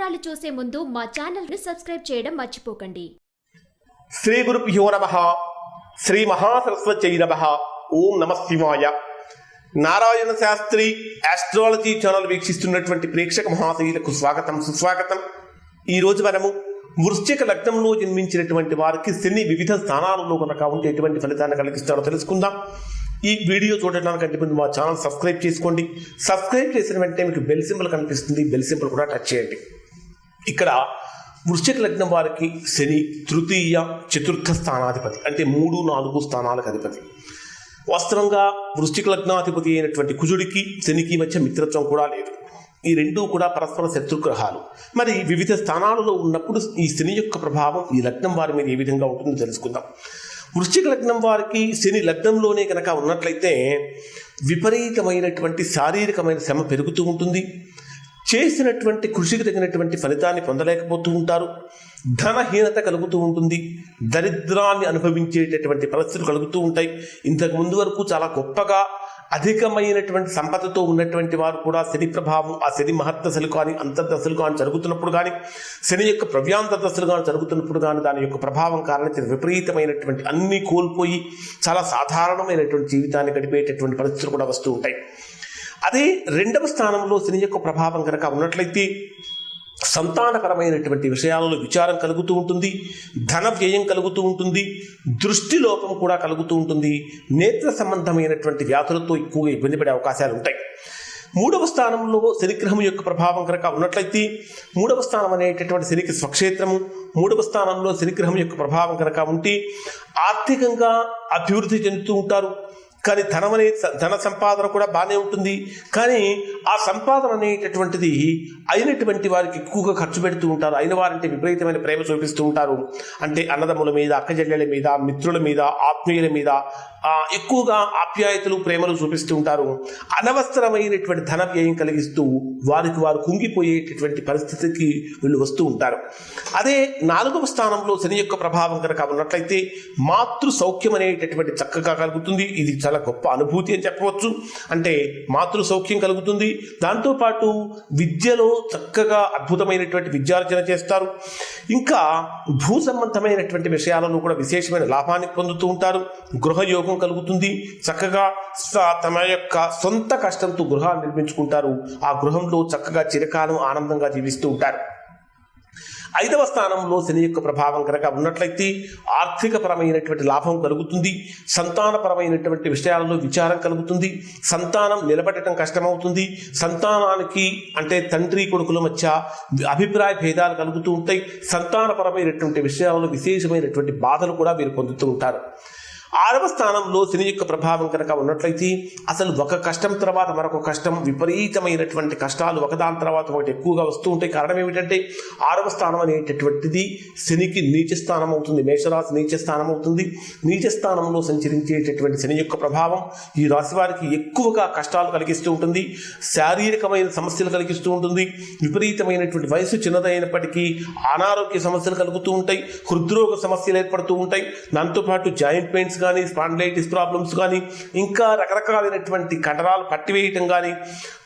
వివరాలు చూసే ముందు మా ఛానల్ని సబ్స్క్రైబ్ చేయడం మర్చిపోకండి. శ్రీ గురుభ్యో నమ. శ్రీ మహాసరస్వతి నమ. ఓం నమ శివాయ. నారాయణ శాస్త్రి ఆస్ట్రాలజీ ఛానల్ వీక్షిస్తున్నటువంటి ప్రేక్షక మహాశయులకు స్వాగతం సుస్వాగతం. ఈరోజు మనము వృశ్చిక లగ్నంలో జన్మించినటువంటి వారికి శని వివిధ స్థానాలలో కనుక ఉంటే ఎటువంటి ఫలితాన్ని కలిగిస్తారో తెలుసుకుందాం. ఈ వీడియో చూడడానికంటే ముందు మా ఛానల్ సబ్స్క్రైబ్ చేసుకోండి. సబ్స్క్రైబ్ చేసిన వెంటనే మీకు బెల్ సింబల్ కనిపిస్తుంది. బెల్ సింబల్ కూడా టచ్ చేయండి. ఇక్కడ వృశ్చిక లగ్నం వారికి శని తృతీయ చతుర్థ స్థానాధిపతి అంటే మూడు నాలుగు స్థానాలకు అధిపతి. వాస్తవంగా వృశ్చిక లగ్నాధిపతి అయినటువంటి కుజుడికి శనికి మధ్య మిత్రత్వం కూడా లేదు. ఈ రెండూ కూడా పరస్పర శత్రుగ్రహాలు. మరి వివిధ స్థానాలలో ఉన్నప్పుడు ఈ శని యొక్క ప్రభావం ఈ లగ్నం వారి మీద ఏ విధంగా ఉంటుందో తెలుసుకుందాం. వృశ్చిక లగ్నం వారికి శని లగ్నంలోనే కనుక ఉన్నట్లయితే విపరీతమైనటువంటి శారీరకమైన శ్రమ పెరుగుతూ ఉంటుంది. చేసినటువంటి కృషికి తగినటువంటి ఫలితాన్ని పొందలేకపోతూ ఉంటారు. ధనహీనత కలుగుతూ ఉంటుంది. దరిద్రాన్ని అనుభవించేటటువంటి పరిస్థితులు కలుగుతూ ఉంటాయి. ఇంతకు ముందు వరకు చాలా గొప్పగా అధికమైనటువంటి సంపదతో ఉన్నటువంటి వారు కూడా శని ప్రభావం ఆ శని మహత్తశలు కానీ అంతర్దశలు కానీ జరుగుతున్నప్పుడు కానీ శని యొక్క ప్రవ్యాంత దశలు కానీ జరుగుతున్నప్పుడు కానీ దాని యొక్క ప్రభావం కారణంగా విపరీతమైనటువంటి అన్నీ కోల్పోయి చాలా సాధారణమైనటువంటి జీవితాన్ని గడిపేటటువంటి పరిస్థితులు కూడా వస్తూ ఉంటాయి. అదే రెండవ స్థానంలో శని యొక్క ప్రభావం కనుక ఉన్నట్లయితే సంతానపరమైనటువంటి విషయాలలో విచారం కలుగుతూ ఉంటుంది ధన వ్యయం కలుగుతూ ఉంటుంది దృష్టి లోపం కూడా కలుగుతూ ఉంటుంది నేత్ర సంబంధమైనటువంటి వ్యాధులతో ఎక్కువగా ఇబ్బంది పడే అవకాశాలు ఉంటాయి. మూడవ స్థానంలో శనిగ్రహం యొక్క ప్రభావం కనుక ఉన్నట్లయితే మూడవ స్థానం అనేటటువంటి శనికి స్వక్షేత్రము మూడవ స్థానంలో శనిగ్రహం యొక్క ప్రభావం కనుక ఉంటే ఆర్థికంగా అభివృద్ధి చెందుతూ ఉంటారు కానీ ధనం అనే ధన సంపాదన కూడా బాగానే ఉంటుంది. కానీ ఆ సంపాదన అనేటటువంటిది అయినటువంటి వారికి ఎక్కువగా ఖర్చు పెడుతూ ఉంటారు. అయిన వారంటే విపరీతమైన ప్రేమ చూపిస్తూ ఉంటారు. అంటే అన్నదమ్ముల మీద అక్కజల్లెల మీద మిత్రుల మీద ఆత్మీయుల మీద ఎక్కువగా ఆప్యాయతలు ప్రేమలు చూపిస్తూ ఉంటారు. అనవసరమైనటువంటి ధన వ్యయం కలిగిస్తూ వారికి వారు కుంగిపోయేటటువంటి పరిస్థితికి వీళ్ళు వస్తూ ఉంటారు. అదే నాలుగవ స్థానంలో శని యొక్క ప్రభావం కనుక ఉన్నట్లయితే మాతృ సౌఖ్యం అనేటటువంటి చక్కగా కలుగుతుంది. ఇది చాలా గొప్ప అనుభూతి అని చెప్పవచ్చు. అంటే మాతృ సౌఖ్యం కలుగుతుంది. దాంతోపాటు విద్యలో చక్కగా అద్భుతమైనటువంటి విద్యార్జన చేస్తారు. ఇంకా భూ సంబంధమైనటువంటి విషయాలను కూడా విశేషమైన లాభాన్ని పొందుతూ ఉంటారు. గృహయోగం కలుగుతుంది. చక్కగా తమ యొక్క సొంత కష్టంతో గృహాలు నిర్మించుకుంటారు. ఆ గృహంలో చక్కగా చిరకాలం ఆనందంగా జీవిస్తూ ఉంటారు. ఐదవ స్థానంలో శని యొక్క ప్రభావం కనుక ఉన్నట్లయితే ఆర్థికపరమైనటువంటి లాభం కలుగుతుంది. సంతానపరమైనటువంటి విషయాలలో విచారం కలుగుతుంది. సంతానం నిలబడటం కష్టమవుతుంది. సంతానానికి అంటే తండ్రి కొడుకుల మధ్య అభిప్రాయ భేదాలు కలుగుతూ ఉంటాయి. సంతానపరమైనటువంటి విషయాలలో విశేషమైనటువంటి బాధలు కూడా వీరు పొందుతూ ఉంటారు. ఆరవ స్థానంలో శని యొక్క ప్రభావం కనుక ఉన్నట్లయితే అసలు ఒక కష్టం తర్వాత మరొక కష్టం విపరీతమైనటువంటి కష్టాలు ఒకదాని తర్వాత ఒకటి ఎక్కువగా వస్తూ ఉంటాయి. కారణం ఏమిటంటే ఆరవ స్థానం అనేటటువంటిది శనికి నీచ స్థానం అవుతుంది మేషరాశి నీచ స్థానం అవుతుంది. నీచ స్థానంలో సంచరించేటటువంటి శని యొక్క ప్రభావం ఈ రాశి వారికి ఎక్కువగా కష్టాలు కలిగిస్తూ ఉంటుంది శారీరకమైన సమస్యలు కలిగిస్తూ ఉంటుంది విపరీతమైనటువంటి వయసు చిన్నదైనప్పటికీ అనారోగ్య సమస్యలు కలుగుతూ ఉంటాయి హృద్రోగ సమస్యలు ఏర్పడుతూ ఉంటాయి. దాంతోపాటు జాయింట్ పెయిన్స్ కానీ స్పాండిలైటిస్ ప్రాబ్లమ్స్ కానీ ఇంకా రకరకాలైనటువంటి కండరాలు పట్టివేయటం కానీ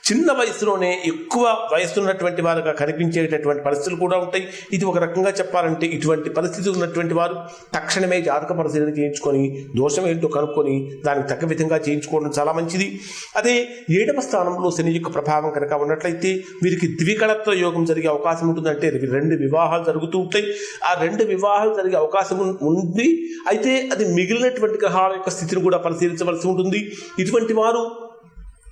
చిన్న వయసులోనే ఎక్కువ వయసు ఉన్నటువంటి వారుగా కనిపించేటటువంటి పరిస్థితులు కూడా ఉంటాయి. ఇది ఒక రకంగా చెప్పాలంటే ఇటువంటి పరిస్థితి ఉన్నటువంటి వారు తక్షణమే జాతక పరిశీలన చేయించుకొని దోషం ఏంటో కనుక్కొని దానికి తగ్గ విధంగా చేయించుకోవడం చాలా మంచిది. అదే ఏడవ స్థానంలో శని యొక్క ప్రభావం కనుక ఉన్నట్లయితే వీరికి ద్వికళత్వ యోగం జరిగే అవకాశం ఉంటుందంటే రెండు వివాహాలు జరుగుతూ ఉంటాయి. ఆ రెండు వివాహాలు జరిగే అవకాశం ఉంది. అయితే అది మిగిలినటువంటి గ్రహాల యొక్క స్థితిని కూడా పరిశీలించవలసి ఉంటుంది. ఇటువంటి వారు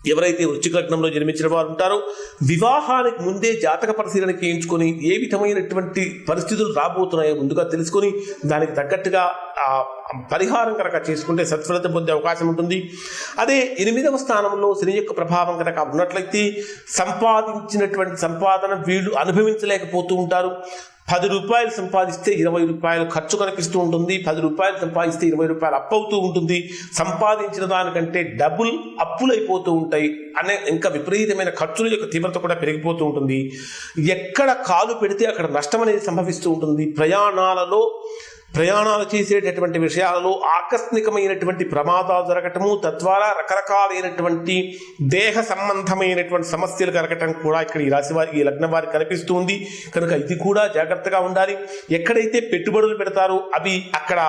ఎవరైతే వృశ్చిక జన్మించిన వారు ఉంటారో వివాహానికి ముందే జాతక పరిశీలన చేయించుకొని ఏ విధమైనటువంటి పరిస్థితులు రాబోతున్నాయో ముందుగా తెలుసుకొని దానికి తగ్గట్టుగా పరిహారం కనుక చేసుకుంటే సత్ఫలితం పొందే అవకాశం ఉంటుంది. అదే ఎనిమిదవ స్థానంలో శని యొక్క ప్రభావం కనుక ఉన్నట్లయితే సంపాదించినటువంటి సంపాదన వీళ్ళు అనుభవించలేకపోతూ ఉంటారు. పది రూపాయలు సంపాదిస్తే ఇరవై రూపాయలు ఖర్చు కనిపిస్తూ ఉంటుంది. పది రూపాయలు సంపాదిస్తే ఇరవై రూపాయలు అప్పు అవుతూ ఉంటుంది. సంపాదించిన దానికంటే డబుల్ అప్పులైపోతూ ఉంటాయి అనే ఇంకా విపరీతమైన ఖర్చుల యొక్క తీవ్రత కూడా పెరిగిపోతూ ఉంటుంది. ఎక్కడ కాలు పెడితే అక్కడ నష్టం అనేది సంభవిస్తూ ఉంటుంది. ప్రయాణాలలో ప్రయాణాలు చేసేటటువంటి విషయాలలో ఆకస్మికమైనటువంటి ప్రమాదాలు జరగటము తద్వారా రకరకాలైనటువంటి దేహ సంబంధమైనటువంటి సమస్యలు కలగటం కూడా ఇక్కడ ఈ రాశి వారికి ఈ లగ్నం వారికి కనిపిస్తుంది. కనుక ఇది కూడా జాగ్రత్తగా ఉండాలి. ఎక్కడైతే పెట్టుబడులు పెడతారో అవి అక్కడ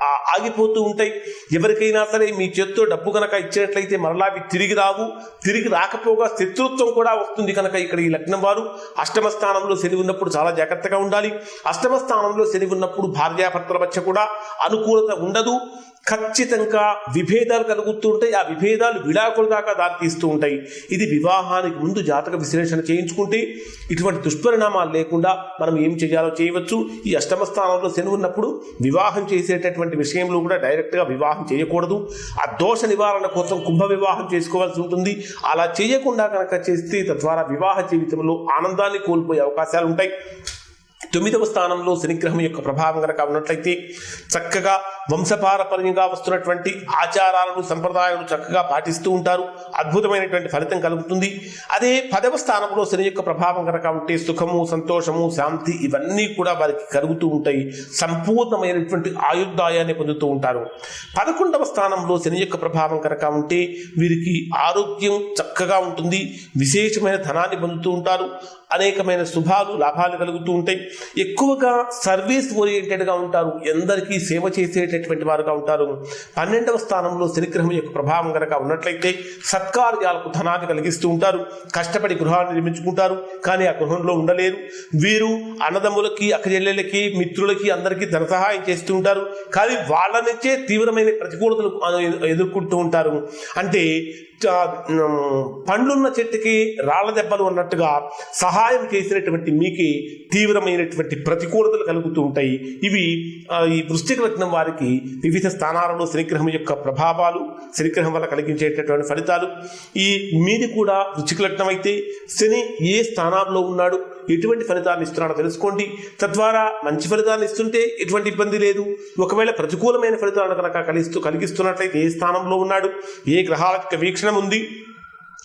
ఆ, ఆగిపోతూ ఉంటాయి. ఎవరికైనా సరే మీ చేత్తో డబ్బు కనుక ఇచ్చినట్లయితే మరలా అవి తిరిగి రావు. తిరిగి రాకపోగా శత్రుత్వం కూడా వస్తుంది కనుక ఇక్కడ ఈ లగ్నం వారు. అష్టమ స్థానంలో శని ఉన్నప్పుడు చాలా జాగ్రత్తగా ఉండాలి. అష్టమ స్థానంలో శని ఉన్నప్పుడు భార్యాభర్తల మధ్య కూడా అనుకూలత ఉండదు. ఖచ్చితంగా విభేదాలు కలుగుతూ ఉంటాయి. ఆ విభేదాలు విడాకుల దాకా దారితీస్తూ ఉంటాయి. ఇది వివాహానికి ముందు జాతక విశ్లేషణ చేయించుకుంటే ఇటువంటి దుష్పరిణామాలు లేకుండా మనం ఏం చేయాలో చేయవచ్చు. ఈ అష్టమ స్థానంలో శని ఉన్నప్పుడు వివాహం చేసేటటువంటి విషయం విషయంలో కూడా డైరెక్ట్గా వివాహం చేయకూడదు. ఆ దోష నివారణ కోసం కుంభ వివాహం చేసుకోవాల్సి ఉంటుంది. అలా చేయకుండా కనుక చేస్తే తద్వారా వివాహ జీవితంలో ఆనందాన్ని కోల్పోయే అవకాశాలు ఉంటాయి తొమ్మిదవ స్థానంలో శనిగ్రహం యొక్క ప్రభావం కనుక ఉన్నట్లయితే చక్కగా వంశపారపర్యంగా వస్తున్నటువంటి ఆచారాలను సంప్రదాయాలను చక్కగా పాటిస్తూ ఉంటారు. అద్భుతమైనటువంటి ఫలితం కలుగుతుంది. అదే పదవ స్థానంలో శని యొక్క ప్రభావం కనుక ఉంటే సుఖము సంతోషము శాంతి ఇవన్నీ కూడా వారికి కలుగుతూ ఉంటాయి. సంపూర్ణమైనటువంటి ఆయుర్దాయాన్ని పొందుతూ ఉంటారు. పదకొండవ స్థానంలో శని యొక్క ప్రభావం కనుక ఉంటే వీరికి ఆరోగ్యం చక్కగా ఉంటుంది. విశేషమైన ధనాన్ని పొందుతూ ఉంటారు. అనేకమైన శుభాలు లాభాలు కలుగుతూ ఉంటాయి. ఎక్కువగా సర్వీస్ ఓరియంటెడ్గా ఉంటారు. ఎందరికీ సేవ చేసేటువంటి వారుగా ఉంటారు. పన్నెండవ స్థానంలో శనిగ్రహం యొక్క ప్రభావం గనక ఉన్నట్లయితే సత్కార్యాలకు ధనాన్ని కలిగిస్తూ ఉంటారు. కష్టపడి గృహాన్ని నిర్మించుకుంటారు. కానీ ఆ గృహంలో ఉండలేరు. వీరు అన్నదమ్ములకి అక్కజెల్లెలకి మిత్రులకి అందరికీ ధన సహాయం చేస్తూ ఉంటారు. కానీ వాళ్ళ నుంచే తీవ్రమైన ప్రతికూలతలు ఎదుర్కొంటూ ఉంటారు. అంటే పండ్లున్న చెట్టుకి రాళ్ళ దెబ్బలు అన్నట్టుగా సహాయం చేసినటువంటి మీకి తీవ్రమైనటువంటి ప్రతికూలతలు కలుగుతూ ఉంటాయి. ఇవి ఈ వృష్టిక లగ్నం వారికి వివిధ స్థానాలలో శనిగ్రహం యొక్క ప్రభావాలు శనిగ్రహం వల్ల కలిగించేటటువంటి ఫలితాలు. ఈ మీది కూడా వృశ్చిక శని ఏ స్థానాల్లో ఉన్నాడు ఎటువంటి ఫలితాన్ని ఇస్తున్నాడో తెలుసుకోండి. తద్వారా మంచి ఫలితాన్ని ఇస్తుంటే ఎటువంటి ఇబ్బంది లేదు. ఒకవేళ ప్రతికూలమైన ఫలితాలను కనుక కలిగిస్తూ కలిగిస్తున్నట్లయితే ఏ స్థానంలో ఉన్నాడు ఏ గ్రహాల యొక్క వీక్షణం ఉంది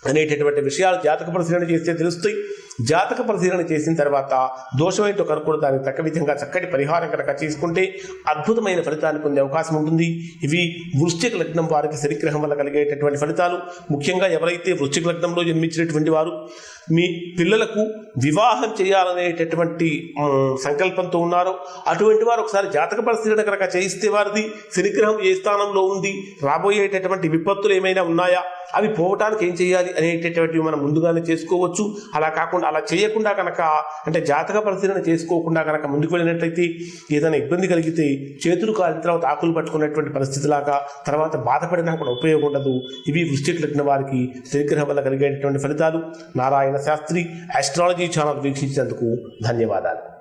అనేటటువంటి విషయాలు జాతక పరిశీలన చేస్తే తెలుస్తాయి. జాతక పరిశీలన చేసిన తర్వాత దోషం ఏంటో కనుక్కుని దానికి తక్క విధంగా చక్కటి పరిహారం కనుక చేసుకుంటే అద్భుతమైన ఫలితాన్ని పొందే అవకాశం ఉంటుంది. ఇవి వృశ్చిక లగ్నం వారికి శనిగ్రహం వల్ల కలిగేటటువంటి ఫలితాలు. ముఖ్యంగా ఎవరైతే వృశ్చిక లగ్నంలో జన్మించినటువంటి వారు మీ పిల్లలకు వివాహం చేయాలనేటటువంటి సంకల్పంతో ఉన్నారో అటువంటి వారు ఒకసారి జాతక పరిశీలన కనుక చేయిస్తే వారిది శనిగ్రహం ఏ స్థానంలో ఉంది రాబోయేటటువంటి విపత్తులు ఏమైనా ఉన్నాయా? అవి పోవటానికి ఏం చేయాలి అనేటటువంటివి మనం ముందుగానే చేసుకోవచ్చు. అలా కాకుండా అలా చేయకుండా కనుక అంటే జాతక పరిశీలన చేసుకోకుండా కనుక ముందుకు వెళ్ళినట్లయితే ఏదైనా ఇబ్బంది కలిగితే చేతులు కాలిన తర్వాత ఆకులు పట్టుకున్నటువంటి పరిస్థితిలాగా తర్వాత బాధపడినా కూడా ఉపయోగం ఉండదు. ఇవి వృష్టికి లగ్న వారికి శనిగ్రహం వల్ల కలిగేటటువంటి ఫలితాలు. నారాయణ శాస్త్రి ఆస్ట్రాలజీ ఛానల్ వీక్షించినందుకు ధన్యవాదాలు.